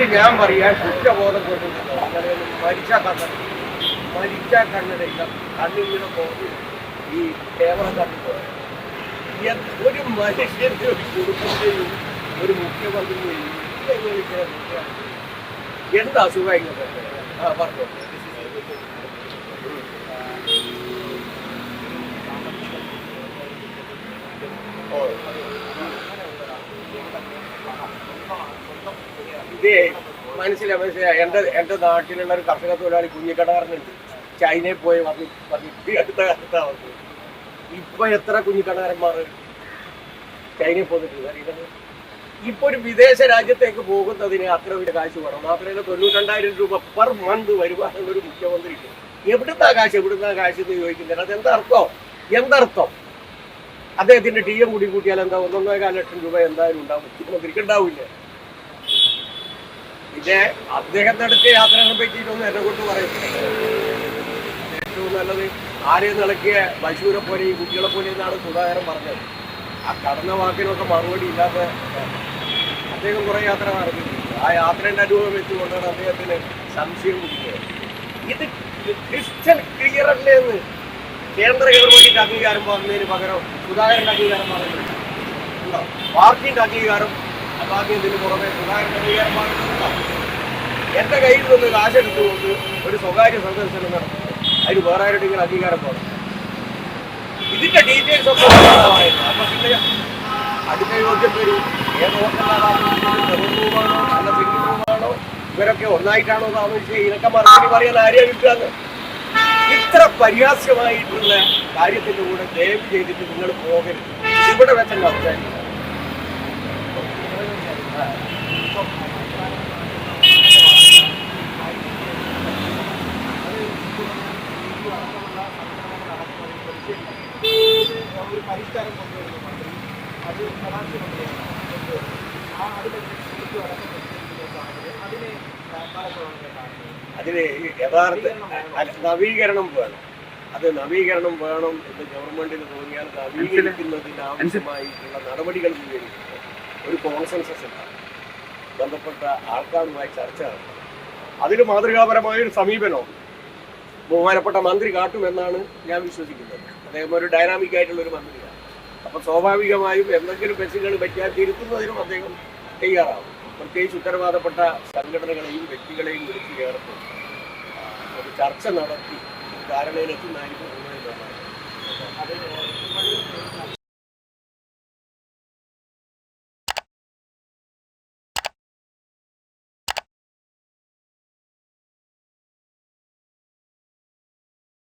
ഇത് ഞാൻ പറയാൻ കുറ്റബോധം കൊണ്ട് മരിച്ച കണ്ണട മരിച്ച കണ്ണടയില്ല കണ്ണിങ്ങനെ പോകുന്നു ഈ ക്യാമറ കണ്ണു ഒരു മനുഷ്യന്റെ ഒരു കുടുംബത്തെയും ഒരു മുഖ്യമന്ത്രിയെയും എന്ത് അസുഖം ഇങ്ങനെ പറഞ്ഞു. ഇതേ മനസ്സിലായി മനസ്സിലായി. എന്റെ നാട്ടിലുള്ള ഒരു കർഷക തൊഴിലാളി കുഞ്ഞിക്കടകാരനുണ്ട് ചൈനയിൽ പോയി വന്ന് വന്നിട്ട് അടുത്ത കാലത്താ വന്നത്. ഇപ്പൊ എത്ര കുഞ്ഞിക്കടകാരന്മാർ ചൈനയിൽ പോന്നിട്ടുണ്ട്? അറിയുന്നത്? ഇപ്പൊ ഒരു വിദേശ രാജ്യത്തേക്ക് പോകുന്നതിന് അത്ര വലിയ കാശ് വേണം. മാത്രമല്ല തൊണ്ണൂറ്റണ്ടായിരം രൂപ പെർ മന്ത് വരുമാനമുള്ള ഒരു മുഖ്യമന്ത്രി എവിടുന്നാ കാശ് എവിടുന്നാ കാശ് എന്ന് ചോദിക്കുന്നില്ല അത് എന്തർത്ഥം? എന്തർത്ഥം അദ്ദേഹത്തിന്റെ ടി എം കൂടി കൂട്ടിയാൽ എന്താ ഒന്നൊന്നര ലക്ഷം രൂപ എന്തായാലും ഉണ്ടാവും. മുഖ്യമന്ത്രിക്ക് ഉണ്ടാവില്ല? പിന്നെ അദ്ദേഹം നടത്തിയ യാത്രകളെ പറ്റിയിട്ടൊന്നും എന്നെ കൊണ്ട് പറയുന്നില്ല ഏറ്റവും നല്ലത് ആരെയും നിളക്കിയ പശുവിനെ പോലെ ഈ കുട്ടികളെ പോലെ എന്നാണ് സുധാകരൻ പറഞ്ഞത്. ആ കടന്ന വാക്കിനൊക്കെ മറുപടി ഇല്ലാത്ത അദ്ദേഹം കുറെ യാത്ര നടത്തിയിട്ടുണ്ട് ആ യാത്രയുടെ അനുഭവം വെച്ചുകൊണ്ടാണ് അദ്ദേഹത്തിന് സംശയം കുടിക്കുന്നത് ഇത് ക്രിസ്റ്റൽ ക്ലിയർ അല്ലേ എന്ന് കേന്ദ്ര ഗവൺമെന്റിന്റെ അംഗീകാരം പറഞ്ഞതിന് പകരം സുധാകരന്റെ അംഗീകാരം പറഞ്ഞിട്ടുണ്ട് പാർട്ടിന്റെ അംഗീകാരം ബാക്കിയതിന് പുറമെ അംഗീകാരം പറഞ്ഞിട്ടുണ്ടോ എന്റെ കയ്യിൽ നിന്ന് കാശെടുത്തുകൊണ്ട് ഒരു സ്വകാര്യ സന്ദർശനം നടത്തും അതിന് വേറെ ആരുടെങ്കിലും അംഗീകാരം പോകും ഇതിന്റെ ഡീറ്റെയിൽസ് ഒക്കെ അതിന്റെ പിന്നെ യോഗ്യം വരും. ഏത് സിംഗിൾ റൂമാണോ ഇവരൊക്കെ ഒന്നായിട്ടാണോ താമസിച്ചത് ഇതൊക്കെ മറുപടി പറയാൻ ആരെയാ കിട്ടുകയെന്ന് ഇത്ര പരിഹാസ്യമായിട്ടുള്ള കാര്യത്തിന്റെ കൂടെ ദയവ് ചെയ്തിട്ട് നിങ്ങൾ പോകരുത്. ഇവിടെ വെച്ചാൽ അവസാനിക്കും ഒരു പരിഷ്കാരം കൊണ്ടുവരുന്ന മന്ത്രി അത് സ്വരാഷ്ട്ര മന്ത്രിയാണ് ആ അതിലെ അതിനെ പലപ്പോഴും കാണുന്നത് അതിന് യഥാർത്ഥ നവീകരണം വേണം. അത് നവീകരണം വേണം എന്ന് ഗവൺമെന്റിന് തോന്നിയാൽ നവീകരിക്കുന്നതിന് ആവശ്യമായിട്ടുള്ള നടപടികൾ സ്വീകരിക്കുന്നത് ഒരു കോൺസെൻസസ് ഉണ്ടാകും ബന്ധപ്പെട്ട ആൾക്കാരുമായി ചർച്ച നടത്തും. അതിന് മാതൃകാപരമായ ഒരു സമീപനം ബഹുമാനപ്പെട്ട മന്ത്രി കാട്ടുമെന്നാണ് ഞാൻ വിശ്വസിക്കുന്നത്. അദ്ദേഹം ഒരു ഡൈനാമിക് ആയിട്ടുള്ള ഒരു മന്ത്രിയാണ്. അപ്പൊ സ്വാഭാവികമായും എന്തെങ്കിലും ബസ്സുകൾ പറ്റിയാൽ തിരുത്തുന്നതിനും അദ്ദേഹം തയ്യാറാവും. പ്രത്യേകിച്ച് ഉത്തരവാദപ്പെട്ട സംഘടനകളെയും വ്യക്തികളെയും വിളിച്ചു ചേർത്ത് ഒരു ചർച്ച നടത്തി ധാരണയിലെത്തുന്നതായിരിക്കും